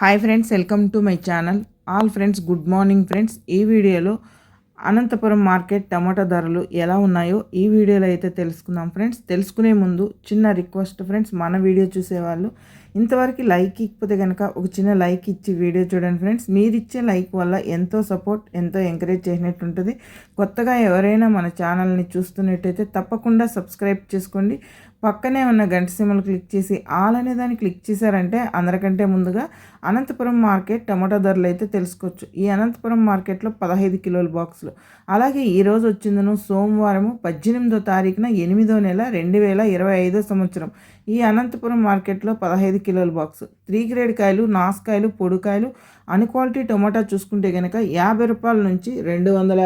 Hi friends welcome to my channel all friends good morning friends ఈ వీడియోలో Anantapuram market టమాటా ధరలు ఎలా ఉన్నాయో ఈ వీడియోలో అయితే తెలుసుకుందాం ఫ్రెండ్స్ తెలుసుకునే ముందు చిన్న రిక్వెస్ట్ ఫ్రెండ్స్ మన వీడియో చూసేవాళ్ళు ఇంతవరకు లైక్ ఇకపోతే కనుక ఒక చిన్న లైక్ ఇచ్చి వీడియో చూడండి ఫ్రెండ్స్. మీరు ఇచ్చే లైక్ వల్ల ఎంతో సపోర్ట్ ఎంతో ఎంకరేజ్ చేసినట్టు ఉంటుంది. కొత్తగా ఎవరైనా మన ఛానల్ని చూస్తున్నట్టయితే తప్పకుండా సబ్స్క్రైబ్ చేసుకోండి. పక్కనే ఉన్న గంట సిమ్మలు క్లిక్ చేసి ఆల్ అనే దాన్ని క్లిక్ చేశారంటే అందరికంటే ముందుగా అనంతపురం మార్కెట్ టమాటా ధరలు అయితే తెలుసుకోవచ్చు. ఈ అనంతపురం మార్కెట్లో పదహైదు కిలోల బాక్సులు. అలాగే ఈరోజు వచ్చిందను సోమవారము పద్దెనిమిదో తారీఖున ఎనిమిదో నెల రెండు వేల ఇరవై ఐదో సంవత్సరం. ఈ అనంతపురం మార్కెట్లో పదహైదు కిలోల బాక్స్ త్రీ గ్రేడ్ కాయలు నాసుకాయలు పొడికాయలు అన్ క్వాలిటీ టొమాటో చూసుకుంటే కనుక యాభై రూపాయల నుంచి రెండు వందల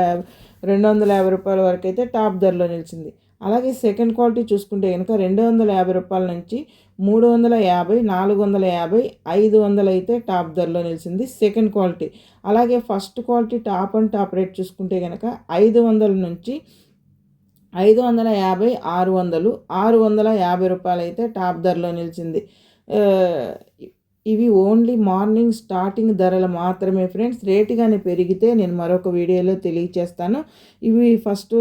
రెండు వందల యాభై రూపాయల వరకు అయితే టాప్ ధరలో నిలిచింది. అలాగే సెకండ్ క్వాలిటీ చూసుకుంటే కనుక రెండు వందల యాభై రూపాయల నుంచి మూడు వందల యాభై నాలుగు వందల యాభై ఐదు వందలు అయితే టాప్ ధరలో నిలిచింది సెకండ్ క్వాలిటీ అలాగే first quality top and top rate చూసుకుంటే కనుక ఐదు వందల నుంచి ఐదు వందల యాభై ఆరు వందలు ఆరు వందల యాభై రూపాయలు అయితే టాప్ ధరలో నిలిచింది. ఇవి ఓన్లీ మార్నింగ్ స్టార్టింగ్ ధరలు మాత్రమే ఫ్రెండ్స్. రేటు కానీ పెరిగితే నేను మరొక వీడియోలో తెలియచేస్తాను. ఇవి ఫస్ట్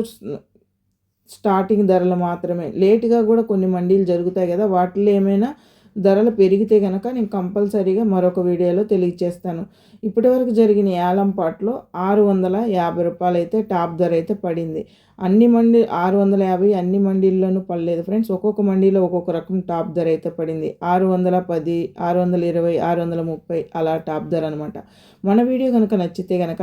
స్టార్టింగ్ ధరలు మాత్రమే. లేటుగా కూడా కొన్ని మండీలు జరుగుతాయి కదా వాటిలో ఏమైనా ధరలు పెరిగితే కనుక నేను కంపల్సరీగా మరొక వీడియోలో తెలియచేస్తాను. ఇప్పటివరకు జరిగిన ఏలంపాట్లో ఆరు వందల యాభై రూపాయలు అయితే టాప్ ధర అయితే పడింది. అన్ని మండి ఆరు వందల యాభై అన్ని మండీల్లోనూ పడలేదు ఫ్రెండ్స్. ఒక్కొక్క మండీలో ఒక్కొక్క రకం టాప్ ధర అయితే పడింది. ఆరు వందల పది ఆరు వందల ఇరవై ఆరు వందల ముప్పై అలా టాప్ ధర అనమాట మన వీడియో కనుక నచ్చితే కనుక